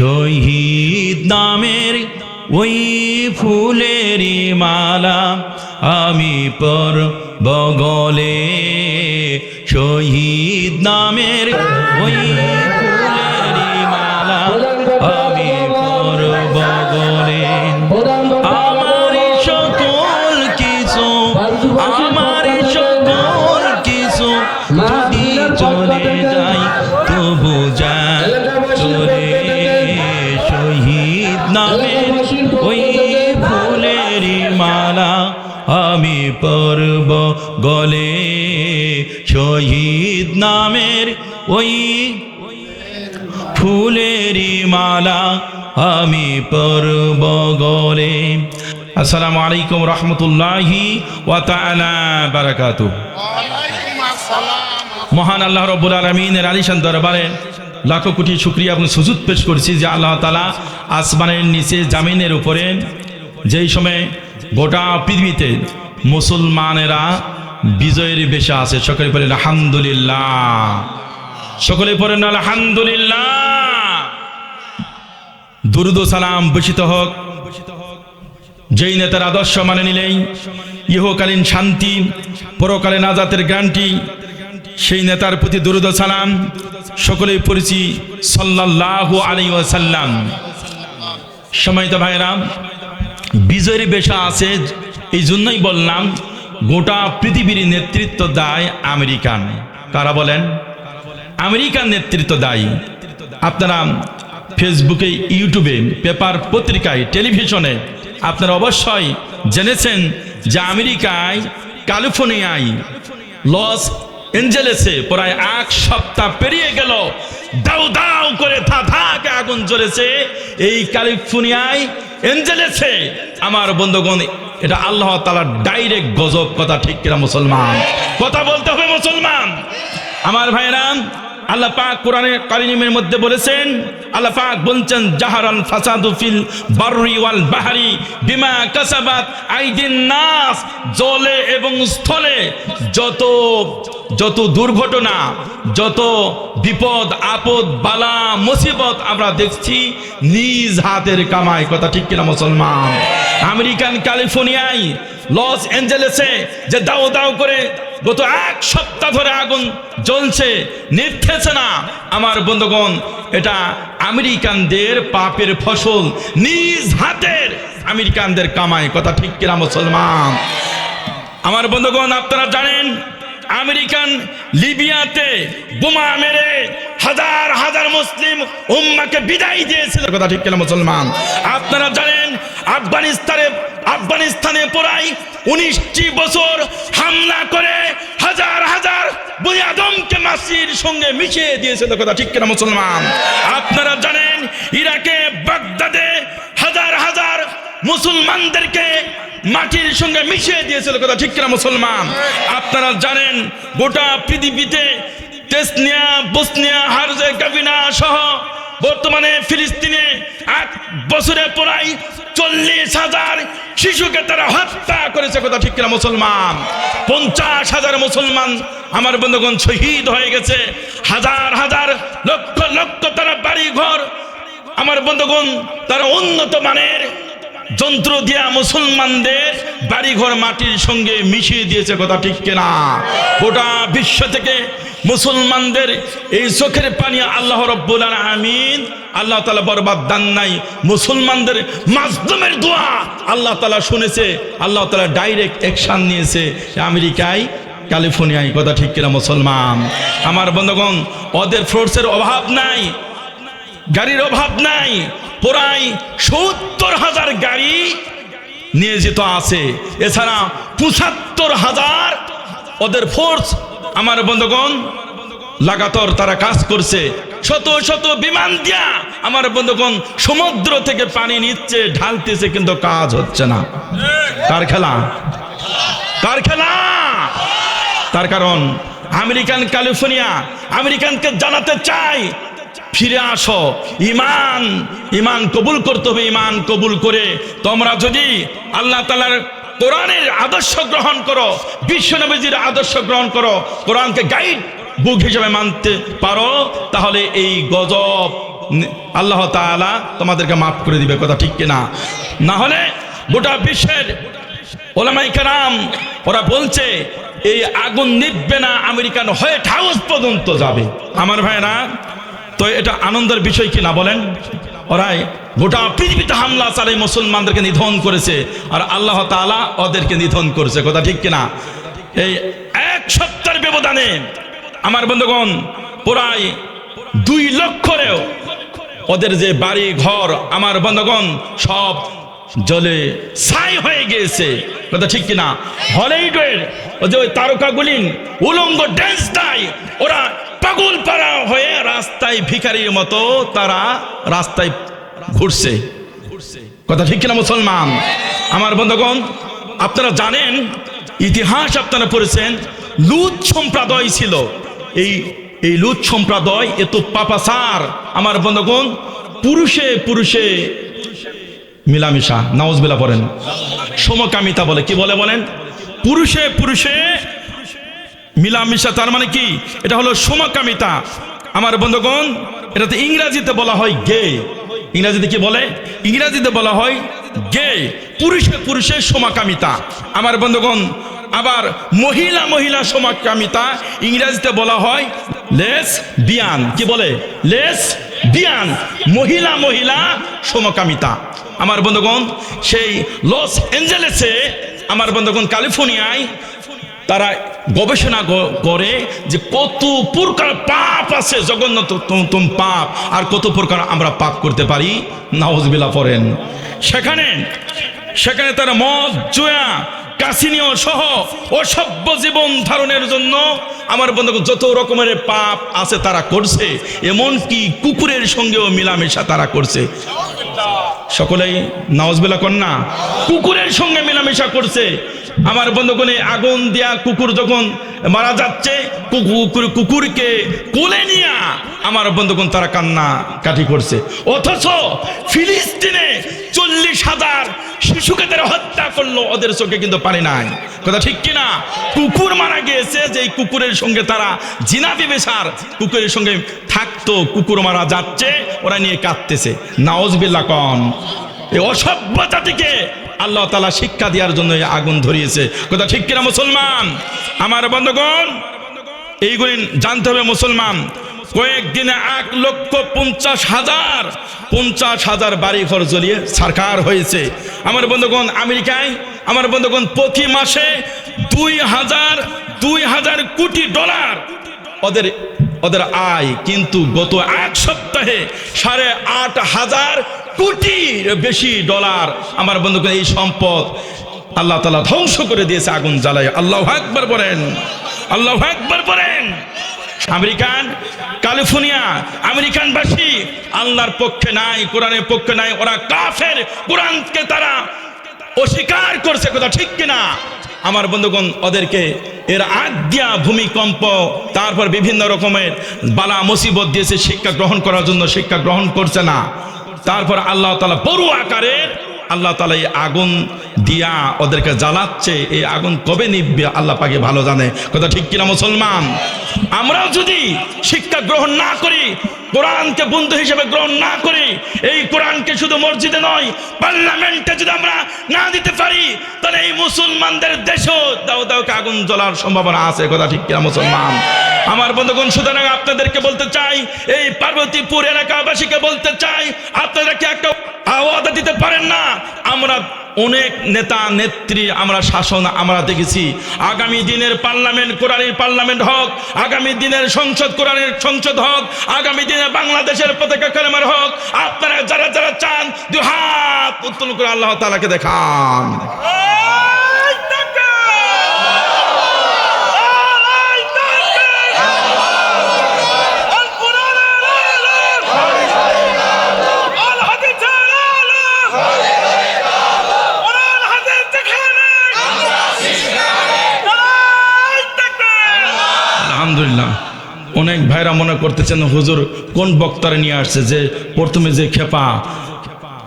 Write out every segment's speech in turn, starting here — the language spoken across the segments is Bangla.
শহীদ নামের ওই ফুলের মালা আমি পর বগলে শহীদ নামের ওই ফুলের মালা পরব গলে। শহীদ নামের ওই ফুলেরই মালা আমি পরব গলে। আসসালামু আলাইকুম রহমতুল্লাহি মহান আল্লাহ রব্বুল আলমিনের আলিশান দরবারে লাখো কোটি শুক্রিয়া এবং সুজুদ পেশ করছি যে আল্লাহ তালা আসমানের নিচে, জামিনের উপরে যেই সময় গোটা পৃথিবীতে মুসলমানেরা বিজয়ের বেশা আছে। সকলে বলেন আলহামদুলিল্লাহ। সকলে পড়েন আলহামদুলিল্লাহ। দুরুদ সালাম বসিত হোক। যেই নেতার আদর্শ মানে নিলেই ইহকালীন শান্তি পরকালে নাজাতের গ্যারান্টি, সেই নেতার প্রতি দুরুদ সালাম সকলেই পড়েছি সাল্লাল্লাহু আলাইহি ওয়াসাল্লাম। সময়ত ভাইরা বিজয়ের বেশা আছে এই জন্যই বললাম, গোটা পৃথিবীর নেতৃত্ব দায় আমেরিকান। কারা বলেন? আমেরিকান নেতৃত্ব দায়ী। আপনারা ফেসবুকে, ইউটিউবে, পেপার পত্রিকায়, টেলিভিশনে আপনারা অবশ্যই জেনেছেন যে আমেরিকায়, ক্যালিফোর্নিয়ায়, লস এঞ্জেলেসে প্রায় এক সপ্তাহ পেরিয়ে গেল দাউ দাউ করে থাকে আগুন জ্বলেছে। এই ক্যালিফোর্নিয়ায় এঞ্জেলেসে আমার বন্ধুগণ, এটা আল্লাহ তালার ডাইরেক্ট গজব, কথা ঠিক কিনা মুসলমান? কথা বলতে হবে মুসলমান। আমার ভাইরাম আল্লাহ পাক কোরআনের কারিমের মধ্যে বলেছেন, আল্লাহ পাক বলছেন জাহারান ফাসাদু ফিল বাররি ওয়াল বাহারি বিমা কাসাবাত আইদিন নাস, জলে এবং স্থলে যত যত দুর্ঘটনা, যত বিপদ, আপদ, বালা, মুসিবত আমরা দেখছি, নিজ হাতের কামাই, কথা ঠিক কিনা মুসলমান? আমেরিকান ক্যালিফোর্নিয়ায়, লস অ্যাঞ্জেলেসে যে দাও দাও করে গত এক সপ্তাহ ধরে আগুন জ্বলছে, নিভতেছে না। আমার বন্ধুগণ, এটা আমেরিকানদের পাপের ফসল, নিজ হাতের আমেরিকানদের কামাই, কথা ঠিক কিনা মুসলমান? আমার বন্ধুগণ, আপনারা জানেন আমেরিকান লিবিয়াতে বোমা মেরে হাজার হাজার মুসলিম উম্মাকে বিদায় দিয়েছিল। কথা ঠিক কিনা মুসলমান? আপনারা জানেন, আফগানিস্তানে আফগানিস্তানে পড়াই উনিশটি বছর হামলা করে হাজার হাজার বুনিয়াদমকে মাসির সঙ্গে মিশিয়ে দিয়েছিল। কথা ঠিক কিনা মুসলমান? আপনারা জানেন, ইরাকে, বাগদাদে হাজার হাজার মুসলমানদেরকে মাটির সঙ্গে মিশিয়ে দিয়েছিল কথা ঠিক কিনা মুসলমান? আপনারা জানেন গোটা পৃথিবীতে তেসনিয়া, বসনিয়া, হারজে গাবিনা সহ বর্তমানে ফিলিস্তিনে এক বছরে পড়াই চল্লিশ হাজার শিশুকে তারা হত্যা করেছে কথা ঠিক কিনা মুসলমান? পঞ্চাশ হাজার মুসলমান আমার বন্ধুগণ শহীদ হয়ে গেছে। হাজার হাজার লক্ষ লক্ষ তারা বাড়ি ঘর আমার বন্ধুগণ, তারা উন্নত মানের যন্ত্র দিয়া মুসলমানদের বাড়িঘর মাটির সঙ্গে মিশিয়ে দিয়েছে কথা ঠিক কিনা? গোটা বিশ্ব থেকে মুসলমানদের এই চোখের পানি আল্লাহ রব্বুল আমিন আল্লাহ তালা বরবাদ দান নাই। মুসলমানদের মাজলুমের দোয়া আল্লাহ তালা শুনেছে, আল্লাহ তালা ডাইরেক্ট অ্যাকশন নিয়েছে। আমেরিকায়, ক্যালিফোর্নিয়ায়, কথা ঠিক কিনা মুসলমান? আমার বন্ধুগণ, ওদের ফোর্সের অভাব নাই। গাড়ির অভাব নাই। প্রায় সত্তর হাজার গাড়ি নিয়োজিত আছে। এছাড়া পঁচাত্তর হাজার ওদের ফোর্স আমার বন্ধুগণ, লাগাতর তারা কাজ করছে। শত শত বিমান দিয়া আমার বন্ধুগণ সমুদ্র থেকে পানি নিচ্ছে, ঢালতেছে, কিন্তু কাজ হচ্ছে না। কার খেলা? কার খেলা? তার কারণ আমেরিকান ক্যালিফোর্নিয়া, আমেরিকানকে জানাতে চাই ফিরে আসো। ইমান ইমান কবুল করতে হবে ইমান কবুল করে। তোমরা যদি আল্লাহ তালার কোরআনের আদর্শ গ্রহণ করো বিশ্বনবীজির আদর্শ গ্রহণ করো, কোরআনকে গাইড বুক হিসেবে মানতে পারো, তাহলে এই গজব আল্লাহ তাআলা তোমাদেরকে মাফ করে দিবে, কথা ঠিক কিনা? না হলে গোটা বিশ্বের ওলামাই কারাম, ওরা বলছে, এই আগুন নিববে না, আমেরিকান হোয়াইট হাউস পর্যন্ত যাবে। আমার ভাইরা তো এটা আনন্দের বিষয় কি না বলেন? ওরাই, গোটা পৃথিবীতে হামলা চালাই মুসলমানদেরকে নিধন করেছে আর আল্লাহ তাআলা ওদেরকে নিধন করেছে, কথা ঠিক কিনা? এই এক সপ্তাহের ব্যবধানে আমার বন্ধুগণ, প্রায় দুই লক্ষরেও ওদের যে বাড়ি, ঘর, আমার বন্ধগণ, সব জলে ছাই হয়ে গিয়েছে, কথা ঠিক কিনা? হলিউডের যে ওই তারকাগুলি উলঙ্গ ড্যান্স দেয় ওরা পাগল পাড়া হয়ে রাস্তায় ভিখারির মতো তারা রাস্তায় ঘুরছে। কথা ঠিক কিনা মুসলমান? আমার বন্ধুগণ, আপনারা জানেন, ইতিহাস আপনারা পড়েছেন, লুত সম্প্রদায় ছিল। এই এই লুত সম্প্রদায় এত পাপাসার আমার বন্ধুগণ, পুরুষে পুরুষে মিলামিশা নাউজবিলা পড়েন। সমকামিতা বলে কি বলে বলেন? পুরুষে পুরুষে মিলামিশা, তার মানে কি? এটা হলো সমকামিতা। আমার বন্ধুগণ, এটাতে ইংরাজিতে বলা হয় গে। ইংরাজিতে কি বলে? ইংরাজিতে বলা হয় গে। পুরুষে পুরুষে সমাকামিতা। আমার বন্ধুগণ, আবার মহিলা মহিলা সমাকামিতা, ইংরাজিতে বলা হয় লেস বিয়ান। কি বলে? লেস বিয়ান। মহিলা মহিলা সমকামিতা। আমার বন্ধুগণ, সেই লস অ্যাঞ্জেলেসে আমার বন্ধুগণ, ক্যালিফোর্নিয়ায় তারা গবেষণা করে যে কত প্রকার পাপ আছে তোম পাপ, আর কত প্রকার আমরা পাপ করতে পারি। নাওজবিলা পড়েন। সেখানে সেখানে তারা মদ, জুয়া কাসিনীয় সহ অসভ্য জীবন ধারণের জন্য আমার বন্ধু যত রকমের পাপ আছে তারা করছে, এমনকি কুকুরের সঙ্গেও মিলামেশা তারা করছে। সকলেই নওয়াজবেলা কন্যা, কুকুরের সঙ্গে মেলামেশা করছে। আমার বন্ধুগণে, আগুন দেয়া কুকুর যখন মারা যাচ্ছে, কুকুর কুকুরকে কোলে নিয়া আমার বন্ধুগণ, তারা কান্না কাঠি করছে। অথচ ফিলিস্তিনে চল্লিশ হাজার শিশুকে তারা হত্যা করল, ওদের চোখে কিন্তু পারে নাই। কথা ঠিক কিনা? কুকুর মারা গিয়েছে যে কুকুরের সঙ্গে তারা জিনা বিবেশার কুকুরের সঙ্গে থাকতো, কুকুর মারা যাচ্ছে, ওরা নিয়ে কাঁদতেছে। নাওজ বিল্লা কন। এই অসভ্য জাতিকে আল্লাহ তালা শিক্ষা দেওয়ার জন্য আগুন ধরিয়েছে। কথা ঠিক কিনা, মুসলমান? আমার বন্ধুগণ, এইগুলি জানতে হবে মুসলমান। কয়েকদিনে এক লক্ষ পঞ্চাশ হাজার পঞ্চাশ হাজার বাড়ি ঘর জ্বলিয়ে সরকার হয়েছে। আমার বন্ধুগণ, আমেরিকায়, আমার বন্ধুগণ, প্রতি মাসে দুই হাজার দুই হাজার কোটি ডলার ওদের ওদের আয়। কিন্তু গত এক সপ্তাহে সাড়ে আট হাজার কোটির বেশি ডলার আমার বন্ধুগণ, এই সম্পদ আল্লাহ তালা ধ্বংস করে দিয়েছে, আগুন জ্বালায়। আল্লাহ একবার বলেন, আল্লাহ একবার বলেন। আমেরিকান ক্যালিফোর্নিয়া, আমেরিকানবাসী, আল্লাহর পক্ষে নাই, কোরআনের পক্ষে নাই, ওরা কাফের, কোরআনকে তারা অস্বীকার করছে, কথা ঠিক কিনা? আমার বন্ধুগণ, ওদেরকে এর আজ্ঞা ভূমিকম্প, তারপর বিভিন্ন রকমের বালা মুসিবত দিয়েছে শিক্ষা গ্রহণ করার জন্য, শিক্ষা গ্রহণ করছে না। তারপর আল্লাহ তালা বড় আকারের আল্লাহ তালা এই আগুন দিয়া ওদেরকে জ্বালাচ্ছে। এই আগুন কবে নিববে আল্লাহ পাকে ভালো জানে। কথা ঠিক কিনা মুসলমান? আমরাও যদি শিক্ষা গ্রহণ না করি, কোরআনকে বন্ধু হিসেবে গ্রহণ না করি, এই কোরআনকে শুধু মসজিদে নয়, পার্লামেন্টে যদি আমরা না দিতে পারি, তাহলে এই মুসলমানদের দেশও দাও দাওকে আগুন জ্বলার সম্ভাবনা আছে। কথা ঠিক কিনা মুসলমান? আমার বন্ধুগণ, সুতরাং আপনাদেরকে বলতে চাই, এই পার্বতীপুর এলাকাবাসীকে বলতে চাই, আপনারা কি একটা আওয়াজ দিতে পারেন না? আমরা অনেক নেতা, নেত্রী আমরা শাসন আমরা দেখেছি। আগামী দিনের পার্লামেন্ট কোরআনের পার্লামেন্ট হোক, আগামী দিনের সংসদ কোরআনের সংসদ হোক, আগামী দিনে বাংলাদেশের পতাকা কালেমার হোক, আপনারা যারা যারা চান দু হাত উত্তোলন করে আল্লাহ তালাকে দেখান। অনেক মনে করতেছেন, হুজুর কোন বক্তারে নিয়ে আসছে যে প্রথমে যে খেপা?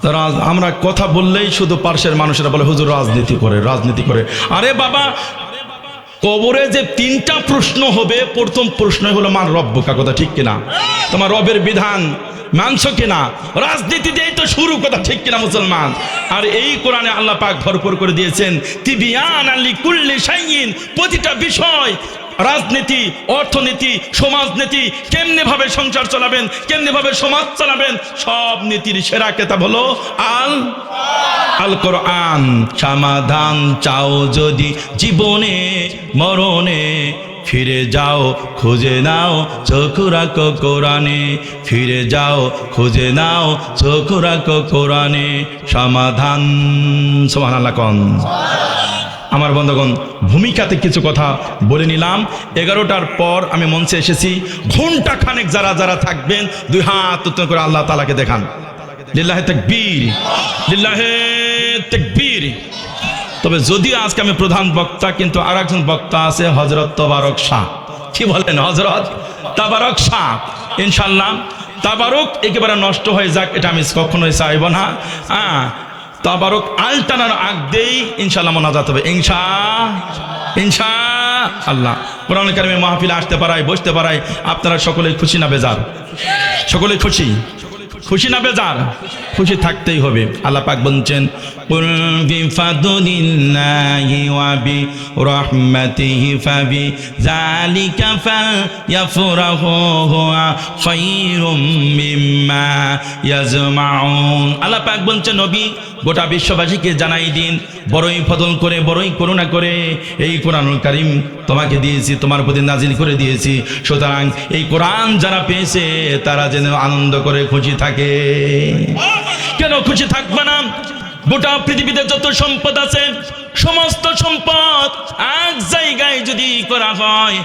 তারা আমরা কথা বললেই শুধু পার্শ্বের মানুষেরা বলে, হুজুর রাজনীতি করে রাজনীতি করে। আরে বাবা, কবরে যে তিনটা প্রশ্ন হবে, প্রথম প্রশ্ন হলো মার রব্বকা? কথা ঠিক কিনা? তোমার রবের বিধান মাংস কিনা? রাজনীতি দিয়েই তো শুরু, কথা ঠিক কিনা মুসলমান? আর এই কোরআনে আল্লাহ পাক ভরপুর করে দিয়েছেন তিবিয়ান আলী কুল্লি সাইন প্রতিটা বিষয় রাজনীতি, অর্থনীতি, সমাজনীতি কেমনে ভাবে সংসার চালাবেন, কেমনে ভাবে সমাজ চালাবেন, সব নীতির সেরা কেতাব হলো আল আল কোরআন সমাধান চাও যদি জীবনে, মরণে, ফিরে যাও, খুঁজে নাও, চোখ রাখো কোরআনে। ফিরে যাও, খুঁজে নাও, চোখ রাখো কোরআনে। সমাধান সোহান আল্লাহ কন। আমার বন্ধুগণ, ভূমিকাতে কিছু কথা বলে নিলাম। এগারোটার পর আমি মঞ্চে এসেছি। ঘণ্টা খানেক যারা যারা থাকবেন, দুই হাত উত্তর করে আল্লাহ তালাকে দেখান। লিল্লাহে তাকবীর লিল্লাহে তাকবীর। তবে যদিও আজকে আমি প্রধান বক্তা, কিন্তু আর একজন বক্তা আছে হজরত তবারক শাহ। কি বলেন হজরত তাবারক শাহ? ইনশাল্লাহ তাবারক একেবারে নষ্ট হয়ে যাক, এটা আমি কখনোই চাইব না। হ্যাঁ তাবারক আলটানার আগ দেই ইনশাল্লাহ মোনাজাত হবে। ইনশা ইনশা আল্লাহ। কোরআন কারিমে মাহফিলে আসতে পারায়, বসতে পারায়, আপনারা সকলে খুশি না বেজার? সকলে খুশি? খুশি না বেজার? খুশি থাকতেই হবে। আল্লাহ পাক বলছেন, কুল বিফাদুলিল্লাহি ওয়া বিরহমাতিহি ফাবি যালিকা খায়রুম মিম্মা ইয়াজমাউন। আল্লাহ পাক বলছেন, নবী, গোটা বিশ্ববাসীকে জানাই দিন, বড়ই ফদল করে, বড়ই করুণা করে এই কোরআনুল কারিম তোমাকে দিয়েছি, তোমার প্রতি নাজিল করে দিয়েছি। সুতরাং এই কোরআন যারা পেয়েছে, তারা যেন আনন্দ করে, খুশি থাকে। কেন খুশি থাকবে না? গোটা পৃথিবীতে যত সম্পদ আছে, সমস্ত সম্পদ এক জায়গায় যদি করা হয়,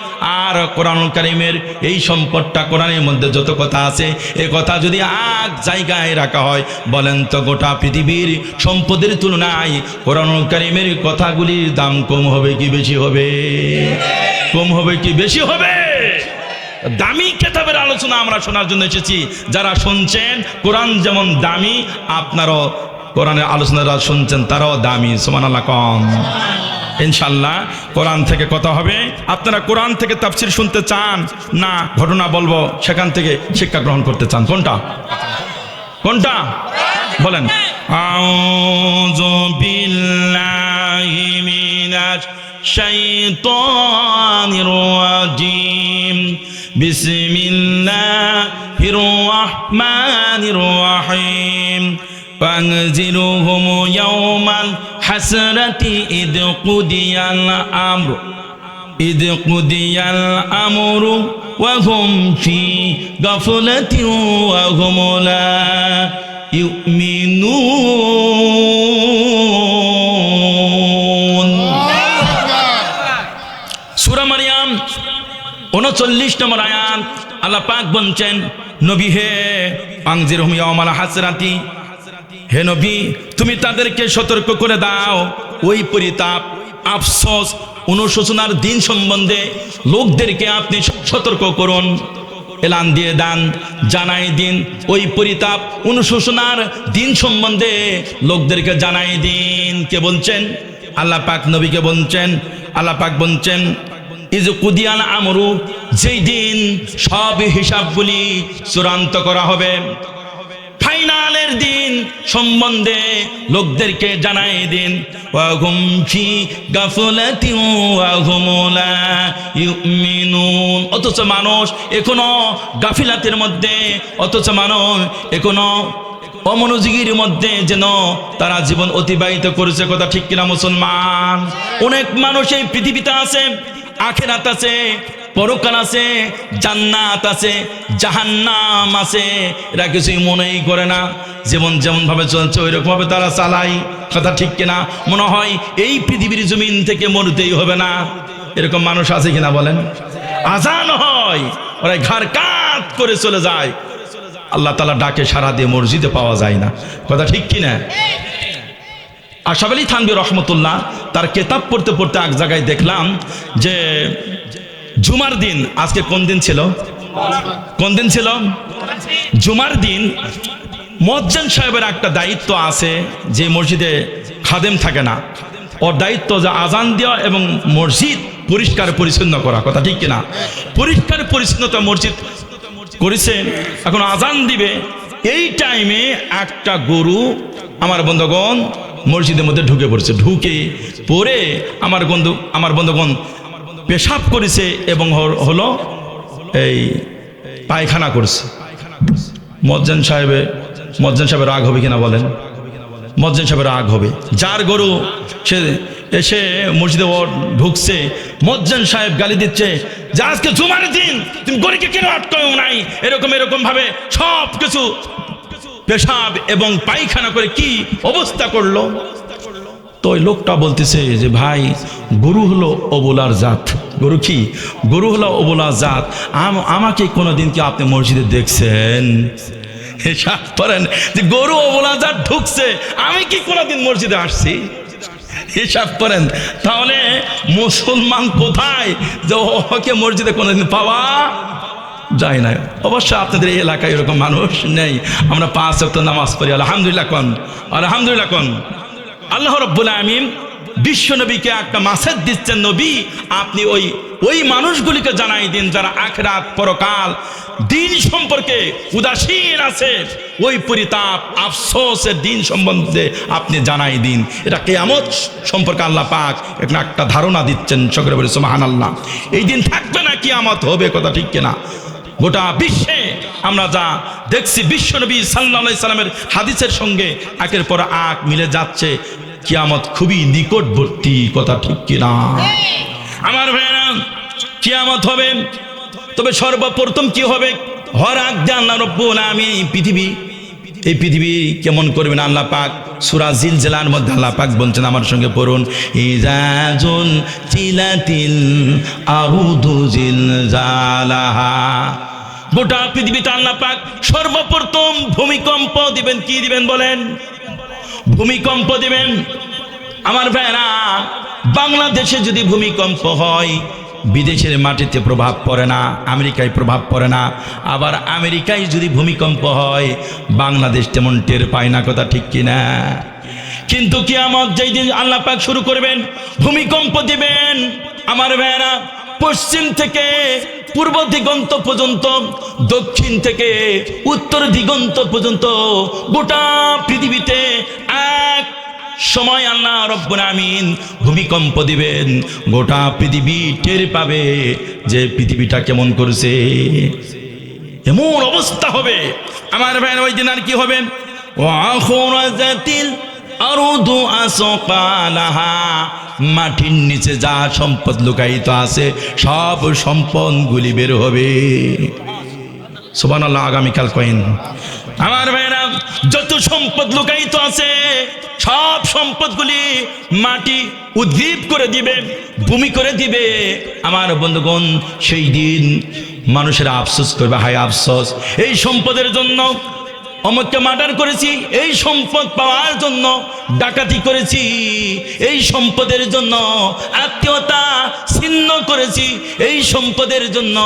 আর কোরআনুল কারিমের এই সম্পদটা কোরআনের মধ্যে যত কথা আছে, এ কথা যদি এক জায়গায় রাখা হয়, বলেন তো গোটা পৃথিবীর সম্পদের তুলনায় কোরআনুল কারিমের কথাগুলির দাম কম হবে কি বেশি হবে? কম হবে কি বেশি হবে? দামি কেতাবের আলোচনা আমরা শোনার জন্য এসেছি। যারা শুনছেন কোরআন যেমন দামি আপনারও কোরআনের আলোচনা যারা শুনছেন তারাও দামি সমান আল্লাহ কম। ইনশাল্লাহ কোরআন থেকে কথা হবে। আপনারা কোরআন থেকে তাফসির শুনতে চান না ঘটনা বলব সেখান থেকে শিক্ষা গ্রহণ করতে চান। কোনটা? কোনটা? বলেন। আউযু বিল্লাহি মিনাশ الشيطان الرجيم بسم الله الرحمن الرحيم فانزلهم يوم الحسرة إذ قضي الأمر إذ قضي الأمر وهم في غفلة وهم لا يؤمنون উনচল্লিশ নম্বর আয়াত আল্লাহ পাক বলছেন, নবী হে, আংজির হুমিয়া হাসরাতি। হে নবী, তুমি তাদেরকে সতর্ক করে দাও। ওই পরিতাপ, আফসোস, অনুশোচনার দিন সম্বন্ধে লোকদেরকে আপনি সতর্ক করুন। এলান দিয়ে দান, জানাই দিন। ওই পরিতাপ, অনুশোচনার দিন সম্বন্ধে লোকদেরকে জানাই দিন। কে বলছেন? আল্লাহ পাক নবীকে বলছেন, আল্লাহ পাক বলছেন ইজ কুদিয়ান আমরু, যেই দিন সব হিসাবগুলি চূড়ান্ত করা হবে। ফাইনালের দিন সম্বন্ধে লোকদেরকে জানাই দিন। ওয়াহুম ফি গাফলাতি অথচ মানুষ এখনও গাফিলাতের মধ্যে, অথচ মানুষ এখনও অমনোযোগীর মধ্যে যেন তারা জীবন অতিবাহিত করেছে, কথা ঠিক কিনা মুসলমান? অনেক মানুষ এই পৃথিবীতে আছে আখেরাত আছে, পরকাল আছে, জান্নাত আছে, জাহান্নাম আছে। এরা কিছুই মনেই করে না। যেমন যেমন ভাবে চলছে ওই রকম ভাবে তারা চালাই কথা ঠিক কিনা? মনে হয় এই পৃথিবীর জমিন থেকে মরতেই হবে না। এরকম মানুষ আছে কিনা বলেন? আজান হয়, ওরা ঘর কাত করে চলে যায়। আল্লাহ তালা ডাকে সারা দিয়ে মসজিদে পাওয়া যায় না। কথা ঠিক কিনা? আশাফ আলী থানবি রহমতুল্লাহ তার কেতাব পড়তে পড়তে এক জায়গায় দেখলাম যে জুমার দিন, আজকে কোন দিন ছিল? কোন দিন ছিল? জুমার দিন মজ্জান সাহেবের একটা দায়িত্ব আছে যে মসজিদে খাদেম থাকে না। ওর দায়িত্ব যে আজান দেওয়া এবং মসজিদ পরিষ্কার পরিচ্ছন্ন করা, কথা ঠিক কিনা? পরিষ্কার পরিচ্ছন্নতা মসজিদ করেছে, এখন আজান দিবে। এই টাইমে একটা গরু, আমার বন্ধুগণ মসজিদের মধ্যে ঢুকে পড়ছে। ঢুকে পরে আমার বন্ধু, আমার বন্ধুগণ পেশাব করেছে এবং হল- এই পায়খানা করছে। মজ্জান সাহেবে, মজ্জান সাহেবের রাগ হবে কিনা বলেন? মজ্জান সাহেবের রাগ হবে। যার গরু সে এসে মসজিদে ঢুকছে, মজ্জান সাহেব গালি দিচ্ছে, যে আজকে জুমার দিন, তুমি গরিকে কেন আটকাও নাই? এরকম এরকম ভাবে সব কিছু পেশাব এবং পায়খানা করে কি অবস্থা করল? তো ওই লোকটা বলতেছে যে, ভাই, গরু হলো অবলার জাত। গরু কি? গরু হলো অবলার জাত। আম- আমাকে কোনোদিন কি আপনি মসজিদে দেখছেন? হিসাব করেন যে, গরু অবলা জাত ঢুকছে, আমি কি কোনোদিন মসজিদে আসছি? হিসাব করেন, তাহলে মুসলমান কোথায়? যে ওকে মসজিদে কোনোদিন পাওয়া যায় না। অবশ্য আপনাদের এই এলাকায় এরকম মানুষ নেই। আমরা পাঁচ ওয়াক্ত নামাজ পড়ি, আলহামদুলিল্লাহ কন? আলহামদুলিল্লাহ কন? আল্লাহ রব্বুল আমিন বিশ্ব নবীকে একটা মাসেজ দিচ্ছেন, নবী, আপনি ওই ওই মানুষগুলিকে জানাই দিন যারা আখরাত পরকাল দিন সম্পর্কে উদাসীন আছে। ওই পরিতাপ, আফসোসের দিন সম্বন্ধে আপনি জানাই দিন। এটা কেয়ামত সম্পর্কে আল্লাহ পাক একটা ধারণা দিচ্ছেন, সকলে বলে আল্লাহ এই দিন থাকবে না কিয়ামত, হবে কথা ঠিক কিনা? গোটা বিশ্বে আমরা যা দেখছি বিশ্বনবী সাল্লা সাল্লামের হাদিসের সঙ্গে একের পর আক মিলে যাচ্ছে। কিয়ামত খুবই নিকটবর্তী কথা ঠিক কিনা? আমার ভাইরা কিয়ামত হবে। তবে সর্বপ্রথম কি হবে? হর আগ আল্লাহ রব্বুল আমি পৃথিবী, এই পৃথিবী কেমন করবেন আল্লাহ পাক? সুরা জিল জেলার মধ্যে আল্লাহ পাক বলছেন, আমার সঙ্গে পড়ুন। ইজাজুল চিলাতিল আহুদু জিল জালাহা গোটা পৃথিবীতে আল্লাহ পাক সর্বপ্রথম ভূমিকম্প দিবেন, কি দিবেন বলেন? ভূমিকম্প দিবেন। আমার ভাইরা বাংলাদেশে যদি ভূমিকম্প হয়, বিদেশের মাটিতে প্রভাব পড়ে না, আমেরিকায় প্রভাব পড়ে না, আবার আমেরিকায় যদি ভূমিকম্প হয়, বাংলাদেশ তেমন টের পায় না, কথা ঠিক কিনা? কিন্তু কি আমার যেই দিন আল্লাহ পাক শুরু করবেন, ভূমিকম্প দিবেন, আমার ভাইরা পশ্চিম থেকে পূর্ব দিগন্ত পর্যন্ত, দক্ষিণ থেকে উত্তর দিগন্ত পর্যন্ত গোটা পৃথিবীতে এক সময় আল্লাহ রব্বুল আমিন ভূমিকম্প দিবেন। গোটা পৃথিবী টের পাবে যে পৃথিবীটা কেমন করছে। এমন অবস্থা হবে। আমার ভাইয়ের ওই দিন আর কি হবে? ওয়াখরাজাতিল আরদু আসকালাহা। মাটির নিচে যা সম্পদ লুকায়িত আছে, সব সম্পদগুলি বের হবে। সুবান আল্লাহ আগামীকাল কয়েন। আমার ভাইরা যত সম্পদ লুকায়িত আছে, সব সম্পদগুলি মাটি উদ্দীপ করে দিবে, ভূমি করে দিবে। আমার বন্ধুগণ, সেই দিন মানুষেরা আফসোস করবে, হায় আফসোস। এই সম্পদের জন্য অমুককে মার্ডার করেছি, এই সম্পদ পাওয়ার জন্য ডাকাতি করেছি, এই সম্পদের জন্য আত্মীয়তা ছিন্ন করেছি, এই সম্পদের জন্য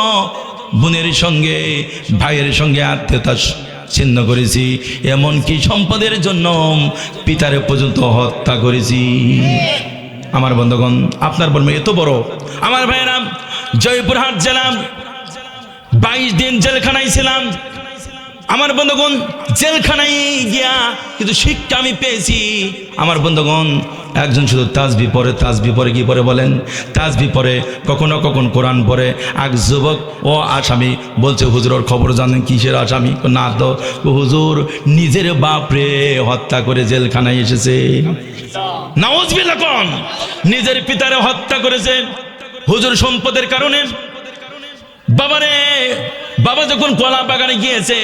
বোনের সঙ্গে, ভাইয়ের সঙ্গে আত্মীয়তা ছিন্ন করেছি, এমনকি সম্পদের জন্য পিতারে পর্যন্ত হত্যা করেছি। আমার বন্ধুগণ, আপনার বলবেন এত বড়। আমার ভাইয়েরা, জয়পুরহাট জেলাম বাইশ দিন জেলখানায় ছিলাম। আমার বন্ধুগণ, জেলখানায় গিয়া কিন্তু শিক্ষা আমি পেয়েছি। আমার বন্ধুগণ, একজন শুধু তাজবি পরে তাজবি পরে কি পরে বলেন? তাজবি পরে কখনো কখন কোরআন পরে এক যুবক, ও আসামি, বলছে, হুজুর, ওর খবর জানেন কিসের আসামি? না তো। হুজুর, নিজের বাপরে হত্যা করে জেলখানায় এসেছে। নাওজবিল্লা কন? নিজের পিতারে হত্যা করেছে। হুজুর সম্পদের কারণে। বাবারে বাবা যখন কলা বাগানে গিয়েছে,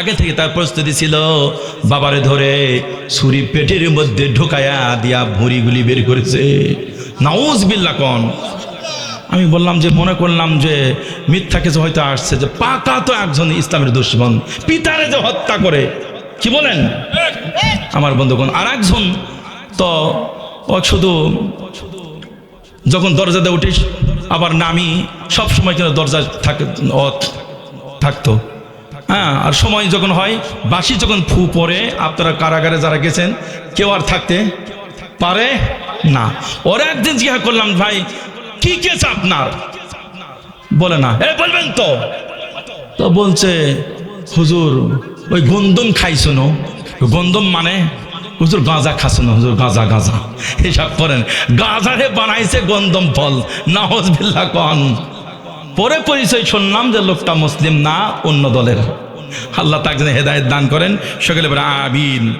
আগে থেকে তার প্রস্তুতি ছিল, বাবারে ধরে ছুরি পেটের মধ্যে ঢোকায়া দিয়া ভুঁড়িগুলি বের করেছে। নাউজ বিল্লা কন। আমি বললাম যে, মনে করলাম যে, মিথ্যা কিছু হয়তো আসছে যে, পাকা তো একজন ইসলামের দুশ্মন, পিতারে যে হত্যা করে। কি বলেন? আমার বন্ধুগণ আর একজন তো শুধু যখন দরজাতে উঠিস, আবার নামি, সবসময় কিন্তু দরজা থাকে, ও থাকতো। হ্যাঁ আর সময় যখন হয় বাসি যখন ফু পরে আপনারা কারাগারে যারা গেছেন, কেউ আর থাকতে পারে না। ওরা একদিন জিজ্ঞাসা করলাম, ভাই, কি কেস আপনার? বলে না। এ, বলবেন তো। তো বলছে, হুজুর, ওই গন্দম খাইছো নো গন্দম মানে হুজুর, গাঁজা খাচ্ছ না হুজুর, গাঁজা গাঁজা। এসব করেন। গাঁজা গাঁজারে বানাইছে গন্দম ফল। নাহজ বিল্লা কন। পরে পরিচয় শুনলাম যে লোকটা মুসলিম না, অন্য দলের। আল্লাহ তাকে হেদায়ত দান করেন। সকলে বলে আবিন